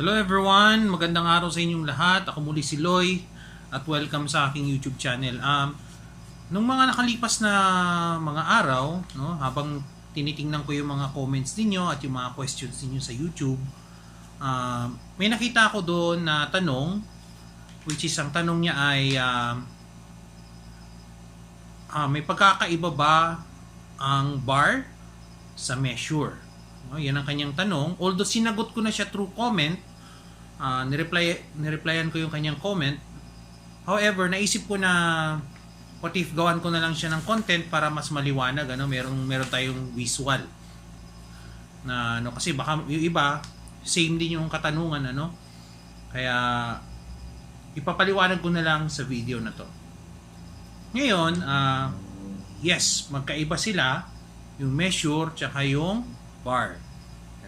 Hello everyone, magandang araw sa inyong lahat. Ako muli si Loy at welcome sa aking YouTube channel. Um, nung mga nakalipas na mga araw, no, habang tinitingnan ko yung mga comments ninyo at yung mga questions ninyo sa YouTube, um, may nakita ako doon na tanong, which is ang tanong niya ay, um, ah, may pagkakaiba ba ang bar sa measure? No, yan ang kanyang tanong. Although sinagot ko na siya through comment, uh, nireply, nireplyan ko yung kanyang comment. However, naisip ko na what if gawan ko na lang siya ng content para mas maliwanag ano? Meron meron tayong visual na ano? Kasi baka yung iba same din yung katanungan ano? Kaya ipapaliwanag ko na lang sa video na to. Ngayon uh, yes magkaiba sila yung measure tsaka yung bar.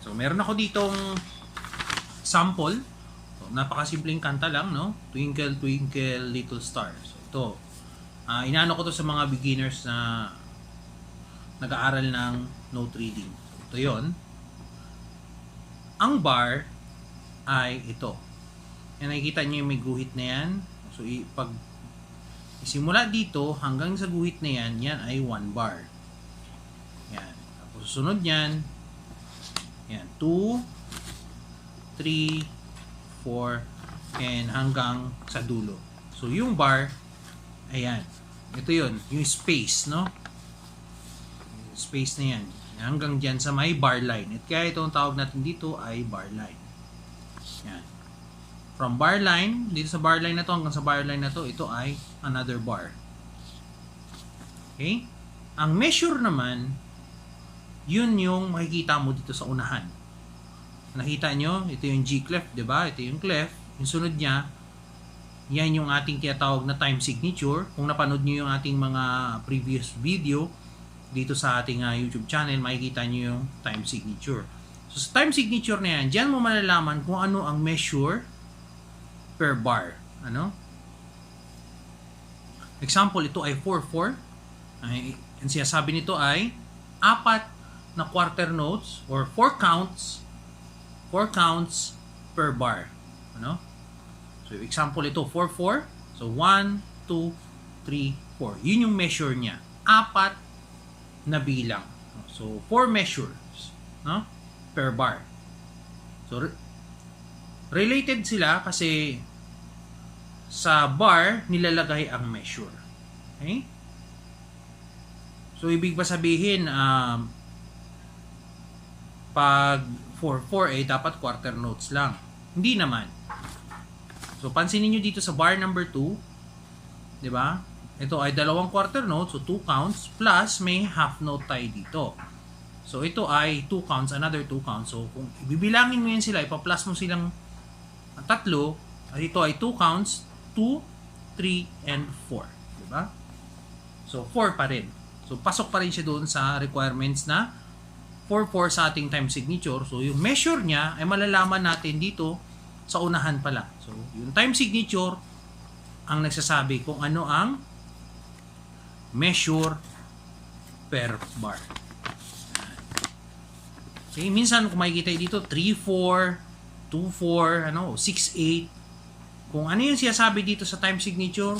So meron ako ditong sample so, napakasimpleng kanta lang no? Twinkle Twinkle Little Star so ito uh, inaano ko to sa mga beginners na nag-aaral ng note reading. So, ito yon ang bar ay ito. Yan nakikita niyo yung may guhit na yan. So pag simula dito hanggang sa guhit na yan yan ay 1 bar. Yan. Tapos susunod yan yan 2 3 4 and hanggang sa dulo. So yung bar ayan. Ito yon yung space no? Space na yan. Hanggang dyan sa may bar line. At kaya itong tawag natin dito ay bar line. Yan. From bar line dito sa bar line na to hanggang sa bar line na to ito ay another bar. Okay? Ang measure naman yun yung makikita mo dito sa unahan nakita nyo ito yung G clef di ba ito yung clef yung sunod niya yan yung ating tinatawag na time signature. Kung napanood nyo yung ating mga previous video dito sa ating uh, YouTube channel, makikita nyo yung time signature. So sa time signature na yan, dyan mo malalaman kung ano ang measure per bar. Ano? Example, ito ay 4-4. Ay, ang sinasabi nito ay apat na quarter notes or 4 counts 4 counts per bar. Ano? So, example ito, 4-4. So, 1, 2, 3, 4. Yun yung measure niya. Apat na bilang. So, 4 measures no? per bar. So, re- related sila kasi sa bar, nilalagay ang measure. Okay? So, ibig ba sabihin, um, pag 4-4, eh, dapat quarter notes lang. Hindi naman. So, pansinin nyo dito sa bar number 2, di ba? Ito ay dalawang quarter note, so 2 counts, plus may half note tayo dito. So, ito ay 2 counts, another 2 counts. So, kung ibibilangin mo yan sila, ipa-plus mo silang tatlo, at ito ay 2 counts, 2, 3, and 4. Di ba? So, 4 pa rin. So, pasok pa rin siya doon sa requirements na 4-4 sa ating time signature. So, yung measure niya ay malalaman natin dito sa unahan pala. So, yung time signature ang nagsasabi kung ano ang measure per bar. Okay, minsan kung makikita dito 3-4, 2-4, ano, 6-8. Kung ano yung sinasabi dito sa time signature,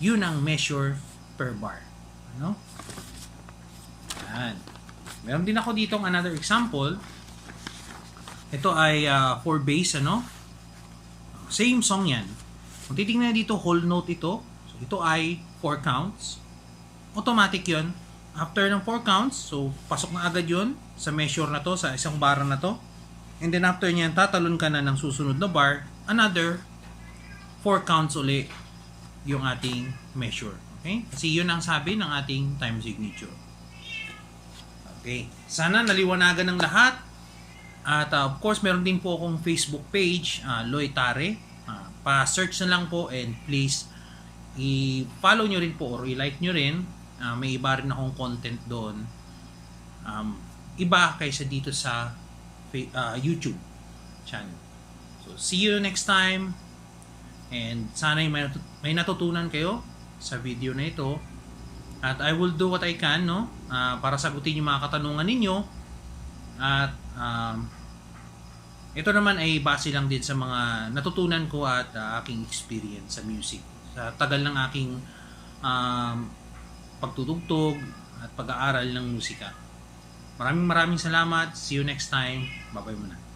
yun ang measure per bar. Ano? Yan. Meron din ako dito another example. Ito ay uh, for bass, ano? Same song yan. Kung titingnan dito, whole note ito. So, ito ay 4 counts. Automatic yon After ng 4 counts, so pasok na agad yon sa measure na to, sa isang bar na to. And then after niyan, tatalon ka na ng susunod na bar, another 4 counts uli yung ating measure. Okay? Kasi yun ang sabi ng ating time signature. Okay. Sana naliwanagan ng lahat. At uh, of course, meron din po akong Facebook page, uh, Loy Tare. Uh, pa-search na lang po and please i-follow nyo rin po or i-like nyo rin. Uh, may iba rin akong content doon. Um, iba kaysa dito sa uh, YouTube channel. So, see you next time. And sana may, may natutunan kayo sa video na ito. At I will do what I can no uh, para sagutin yung mga katanungan ninyo at um, Ito naman ay base lang din sa mga natutunan ko at ah, aking experience sa music. Sa tagal ng aking um, pagtutugtog at pag-aaral ng musika. Maraming maraming salamat. See you next time. Bye-bye muna.